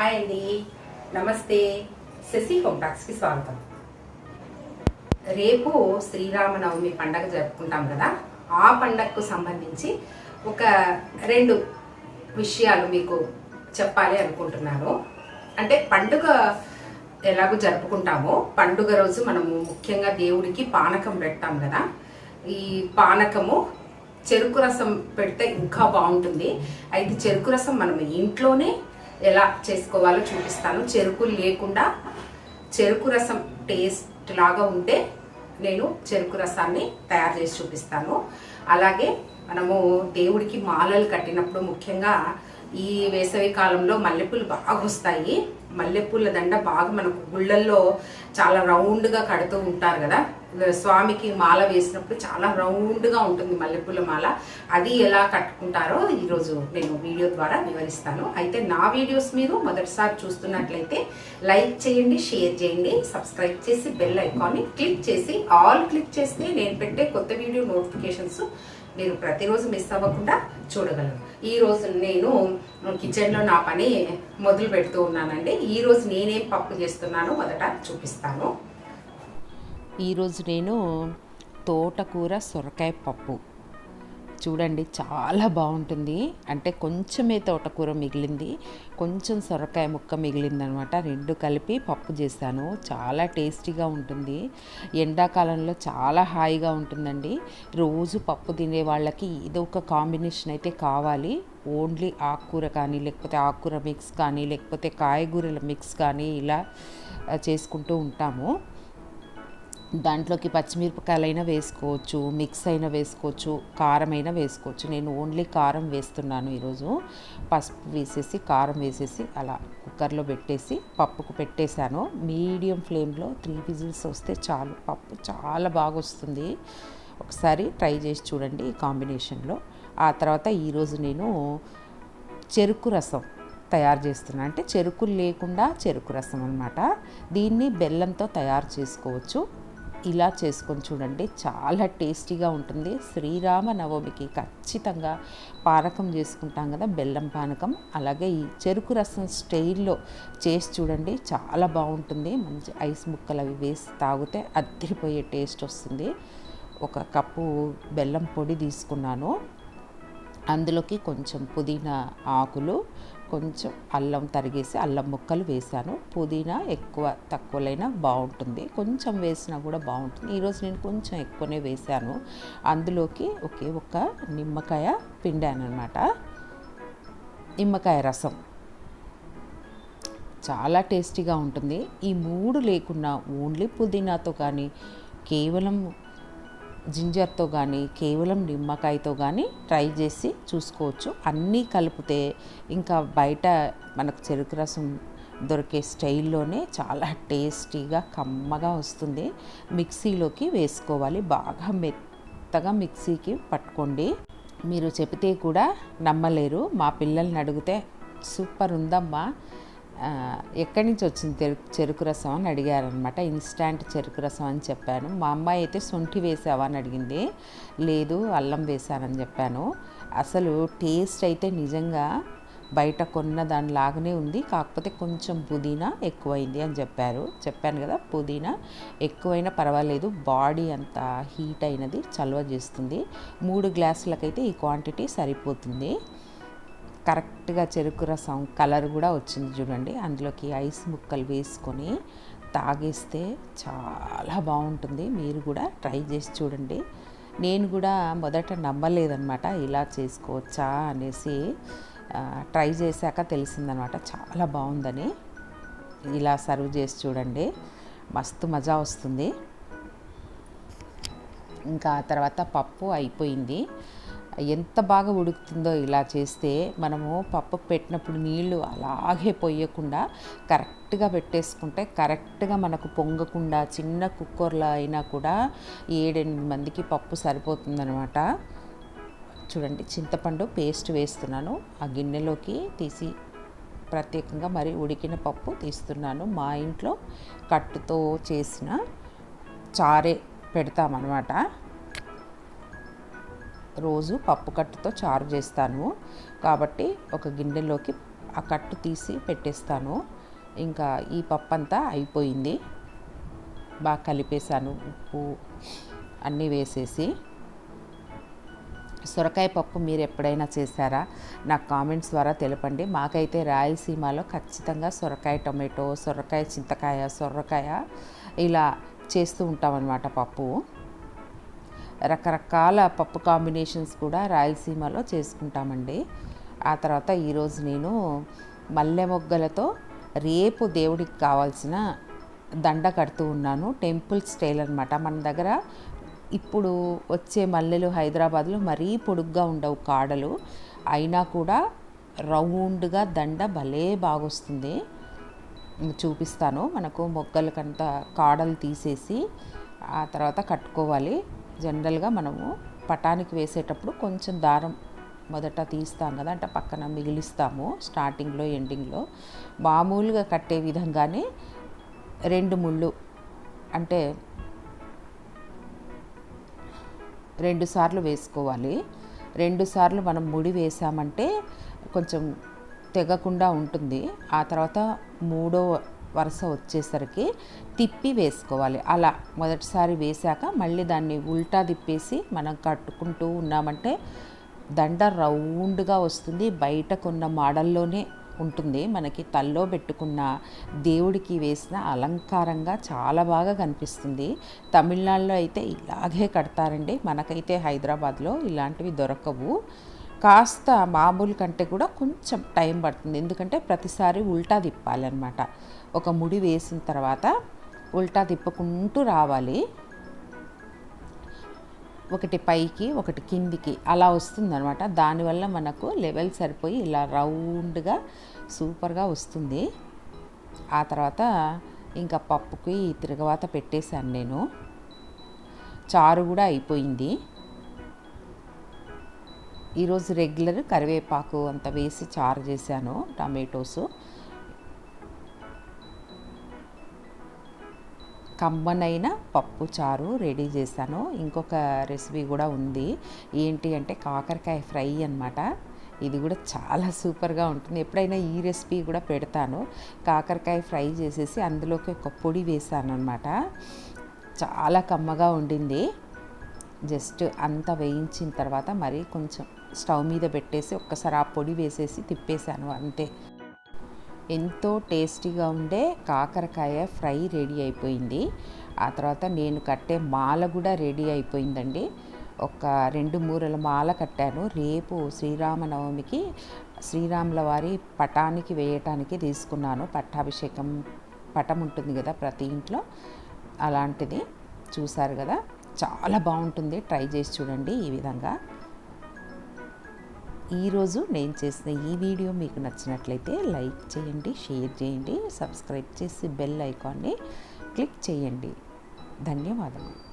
Hi అండి. నమస్తే. Shashi home టాక్స్కి స్వాగతం. రేపు శ్రీరామనవమి పండగ జరుపుకుంటాం కదా. ఆ పండగకు సంబంధించి ఒక రెండు విషయాలు మీకు చెప్పాలి అనుకుంటున్నాను. అంటే పండుగ ఎలాగో జరుపుకుంటామో పండుగ రోజు మనము ముఖ్యంగా దేవుడికి పానకం పెడతాం కదా. ఈ పానకము చెరుకు రసం పెడితే ఇంకా బాగుంటుంది. అయితే చెరుకు రసం మనం ఇంట్లోనే ఎలా చేసుకోవాలో చూపిస్తాను. చెరుకు లేకుండా చెరుకు రసం టేస్ట్ లాగా ఉంటే నేను చెరుకు రసాన్ని తయారు చేసి చూపిస్తాను. అలాగే మనము దేవుడికి మాలలు కట్టినప్పుడు ముఖ్యంగా ఈ వేసవి కాలంలో మల్లెపూలు బాగా వస్తాయి. మల్లెపూల దండ బాగా మనకు గుళ్ళల్లో చాలా రౌండ్గా కడుతూ ఉంటారు కదా? స్వామికి మాల వేసినప్పుడు చాలా రౌండ్గా ఉంటుంది మల్లెపూల మాల. అది ఎలా కట్టుకుంటారో ఈరోజు నేను వీడియో ద్వారా వివరిస్తాను. అయితే నా వీడియోస్ మీరు మొదటిసారి చూస్తున్నట్లయితే లైక్ చేయండి షేర్ చేయండి సబ్స్క్రైబ్ చేసి బెల్ ఐకాన్ని క్లిక్ చేసి ఆల్ క్లిక్ చేస్తే నేను పెట్టే కొత్త వీడియో నోటిఫికేషన్స్ మీరు ప్రతిరోజు మిస్ అవ్వకుండా చూడగలరు ఈరోజు నేను కిచెన్లో నా పని మొదలు పెడుతూ ఉన్నానండి. ఈరోజు నేనేం పప్పు చేస్తున్నానో. మొదట చూపిస్తాను. ఈరోజు నేను తోటకూర సొరకాయ పప్పు. చూడండి చాలా బాగుంటుంది. అంటే కొంచెమే తోటకూర మిగిలింది కొంచెం సొరకాయ ముక్క మిగిలిందనమాట. రెండు కలిపి పప్పు చేశాను. చాలా టేస్టీగా ఉంటుంది. ఎండాకాలంలో చాలా హాయిగా ఉంటుందండి. రోజు పప్పు తినే వాళ్ళకి ఏదో ఒక కాంబినేషన్ అయితే కావాలి. ఓన్లీ ఆకుకూర కానీ లేకపోతే ఆకుకూర మిక్స్ కానీ లేకపోతే కాయగూరల మిక్స్ కానీ ఇలా చేసుకుంటూ ఉంటాము. దాంట్లోకి పచ్చిమిరపకాయలైనా వేసుకోవచ్చు మిక్స్ అయినా వేసుకోవచ్చు కారం అయినా వేసుకోవచ్చు. నేను ఓన్లీ కారం వేస్తున్నాను ఈరోజు. పసుపు వేసేసి కారం వేసేసి అలా కుక్కర్లో పెట్టేసి పప్పుకు పెట్టేశాను. మీడియం ఫ్లేమ్లో త్రీ విజిల్స్ వస్తే చాలు. పప్పు చాలా బాగా వస్తుంది ఒకసారి ట్రై చేసి చూడండి ఈ కాంబినేషన్లో. ఆ తర్వాత ఈరోజు నేను చెరుకు రసం తయారు చేస్తున్నా అంటే చెరుకు లేకుండా చెరుకు రసం అనమాట దీన్ని బెల్లంతో తయారు చేసుకోవచ్చు. ఇలా చేసుకొని చూడండి. చాలా టేస్టీగా ఉంటుంది. శ్రీరామ నవమికి ఖచ్చితంగా పానకం చేసుకుంటాం కదా బెల్లం పానకం. అలాగే ఈ చెరుకు రసం స్టైల్లో చేసి చూడండి. చాలా బాగుంటుంది. మంచి ఐస్ ముక్కలు అవి వేసి తాగితే అద్దరిపోయే టేస్ట్ వస్తుంది. ఒక కప్పు బెల్లం పొడి తీసుకున్నాను. అందులోకి కొంచెం పుదీనా ఆకులు కొంచెం అల్లం తరిగేసి అల్లం ముక్కలు వేసాను పుదీనా ఎక్కువ తక్కువలైనా బాగుంటుంది. కొంచెం వేసినా కూడా బాగుంటుంది. ఈరోజు నేను కొంచెం ఎక్కువనే వేసాను అందులోకి ఒకే ఒక నిమ్మకాయ పిండాను అనమాట నిమ్మకాయ రసం. చాలా టేస్టీగా ఉంటుంది. ఈ మూడు లేకున్నా ఓన్లీ పుదీనాతో కానీ కేవలం జింజర్తో కానీ కేవలం నిమ్మకాయతో కానీ ట్రై చేసి చూసుకోవచ్చు. అన్నీ కలిపితే ఇంకా బయట మనకు చెరుకు రసం దొరికే స్టైల్లోనే చాలా టేస్టీగా కమ్మగా వస్తుంది. మిక్సీలోకి వేసుకోవాలి. బాగా మెత్తగా మిక్సీకి పట్టుకోండి. మీరు చెబితే కూడా నమ్మలేరు. మా పిల్లల్ని అడిగితే సూపర్ ఉందమ్మా ఎక్కడి నుంచి వచ్చింది చెరుకు చెరుకు రసం అని అడిగారనమాట ఇన్స్టాంట్ చెరుకు రసం అని చెప్పాను. మా అమ్మాయి అయితే శొంఠి వేసావా అని అడిగింది. లేదు అల్లం వేశానని చెప్పాను. అసలు టేస్ట్ అయితే నిజంగా బయట కొన్న దానిలాగానే ఉంది. కాకపోతే కొంచెం పుదీనా ఎక్కువైంది అని చెప్పారు. చెప్పాను కదా పుదీనా ఎక్కువైనా పర్వాలేదు. బాడీ అంతా హీట్ అయినది చలవ చేస్తుంది. మూడు గ్లాసులకైతే ఈ క్వాంటిటీ సరిపోతుంది. కరెక్ట్గా చెరుకు రసం కలర్ కూడా వచ్చింది చూడండి. అందులోకి ఐస్ ముక్కలు వేసుకొని తాగేస్తే చాలా బాగుంటుంది. మీరు కూడా ట్రై చేసి చూడండి. నేను కూడా మొదట నమ్మలేదన్నమాట ఇలా చేసుకోవచ్చా అనేసి ట్రై చేశాక తెలిసిందనమాట చాలా బాగుందని. ఇలా సర్వ్ చేసి చూడండి. మస్తు మజా వస్తుంది. ఇంకా తర్వాత పప్పు అయిపోయింది. ఎంత బాగా ఉడుకుతుందో ఇలా చేస్తే మనము పప్పు పెట్టినప్పుడు నీళ్ళు అలాగే పోయకుండా కరెక్ట్గా పెట్టేసుకుంటే కరెక్ట్గా మనకు పొంగకుండా చిన్న కుక్కర్లో అయినా కూడా ఏడెనిమిది మందికి పప్పు సరిపోతుందనమాట చూడండి చింతపండు పేస్ట్ వేస్తున్నాను. ఆ గిన్నెలోకి తీసి ప్రత్యేకంగా మరి ఉడికిన పప్పు తీస్తున్నాను. మా ఇంట్లో కట్టుతో చేసిన చారే పెడతామన్నమాట. రోజు పప్పు కట్టుతో చారు చేస్తాను. కాబట్టి ఒక గిన్నెలోకి ఆ కట్టు తీసి పెట్టేస్తాను. ఇంకా ఈ పప్పు అంతా అయిపోయింది. బాగా కలిపేశాను ఉప్పు అన్నీ వేసేసి. సొరకాయ పప్పు మీరు ఎప్పుడైనా చేశారా? నాకు కామెంట్స్ ద్వారా తెలపండి. మాకైతే రాయలసీమలో ఖచ్చితంగా సొరకాయ టొమాటో సొరకాయ చింతకాయ సొరకాయ ఇలా చేస్తూ ఉంటామన్నమాట పప్పు. రకరకాల పప్పు కాంబినేషన్స్ కూడా రాయలసీమలో చేసుకుంటామండి. ఆ తర్వాత ఈరోజు నేను మల్లె మొగ్గలతో రేపు దేవుడికి కావాల్సిన దండ కడుతూ ఉన్నాను. టెంపుల్ స్టైల్ అనమాట మన దగ్గర ఇప్పుడు వచ్చే మల్లెలు హైదరాబాద్లో మరీ పొడుగ్గా ఉండవు కాడలు. అయినా కూడా రౌండ్గా దండ భలే బాగొస్తుంది. చూపిస్తాను. మనకు మొగ్గలకంత కాడలు తీసేసి ఆ తర్వాత కట్టుకోవాలి. జనరల్గా మనము పటానికి వేసేటప్పుడు కొంచెం దారం మొదట తీస్తాం కదా అంటే పక్కన మిగిలిస్తాము స్టార్టింగ్లో ఎండింగ్లో. మామూలుగా కట్టే విధంగానే రెండు ముళ్ళు అంటే రెండు సార్లు వేసుకోవాలి. రెండు సార్లు మనం ముడి వేసామంటే కొంచెం తెగకుండా ఉంటుంది. ఆ తర్వాత మూడో వరుస వచ్చేసరికి తిప్పి వేసుకోవాలి. అలా మొదటిసారి వేశాక మళ్ళీ దాన్ని ఉల్టా తిప్పేసి మనం కట్టుకుంటూ ఉన్నామంటే దండ రౌండ్గా వస్తుంది. బయటకున్న మోడల్లోనే ఉంటుంది. మనకి తల్లో పెట్టుకున్న దేవుడికి వేసిన అలంకారంగా చాలా బాగా కనిపిస్తుంది. తమిళనాడులో అయితే ఇలాగే కడతారండి. మనకైతే హైదరాబాద్లో ఇలాంటివి దొరకవు. కాస్త మామూలు కంటే కూడా కొంచెం టైం పడుతుంది. ఎందుకంటే ప్రతిసారి ఉల్టా తిప్పాలన్నమాట. ఒక ముడి వేసిన తర్వాత ఉల్టా తిప్పుకుంటూ రావాలి. ఒకటి పైకి ఒకటి కిందికి అలా వస్తుందన్నమాట. దానివల్ల మనకు లెవెల్ సరిపోయి ఇలా రౌండ్గా సూపర్గా వస్తుంది. ఆ తర్వాత ఇంకా పప్పుకి తిరగవాత పెట్టేశాను నేను. చారు కూడా అయిపోయింది. ఈరోజు రెగ్యులర్ కరివేపాకు అంత వేసి చారు చేశాను టమాటోస్. కమ్మనైన పప్పు చారు రెడీ చేశాను. ఇంకొక రెసిపీ కూడా ఉంది. ఏంటి అంటే కాకరకాయ ఫ్రై అన్నమాట. ఇది కూడా చాలా సూపర్గా ఉంటుంది. ఎప్పుడైనా ఈ రెసిపీ కూడా పెడతాను. కాకరకాయ ఫ్రై చేసేసి అందులోకి ఒక పొడి వేసాను అనమాట చాలా కమ్మగా ఉండింది. జస్ట్ అంతా వేయించిన తర్వాత మరి కొంచెం స్టవ్ మీద పెట్టేసి ఒక్కసారి ఆ పొడి వేసేసి తిప్పేశాను అంతే. ఎంతో టేస్టీగా ఉండే కాకరకాయ ఫ్రై రెడీ అయిపోయింది. ఆ తర్వాత నేను కట్టే మాల కూడా రెడీ అయిపోయిందండి. ఒక రెండు మూరల మాల కట్టాను. రేపు శ్రీరామనవమికి శ్రీరాముల వారి పటానికి వేయటానికి తీసుకున్నాను. పట్టాభిషేకం పటం ఉంటుంది కదా ప్రతి ఇంట్లో అలాంటిది. చూశారు కదా? చాలా బాగుంటుంది. ట్రై చేసి చూడండి ఈ విధంగా. ఈరోజు నేను చేసిన ఈ వీడియో మీకు నచ్చినట్లయితే లైక్ చేయండి షేర్ చేయండి సబ్స్క్రైబ్ చేసి బెల్ ఐకాన్ని క్లిక్ చేయండి. ధన్యవాదములు.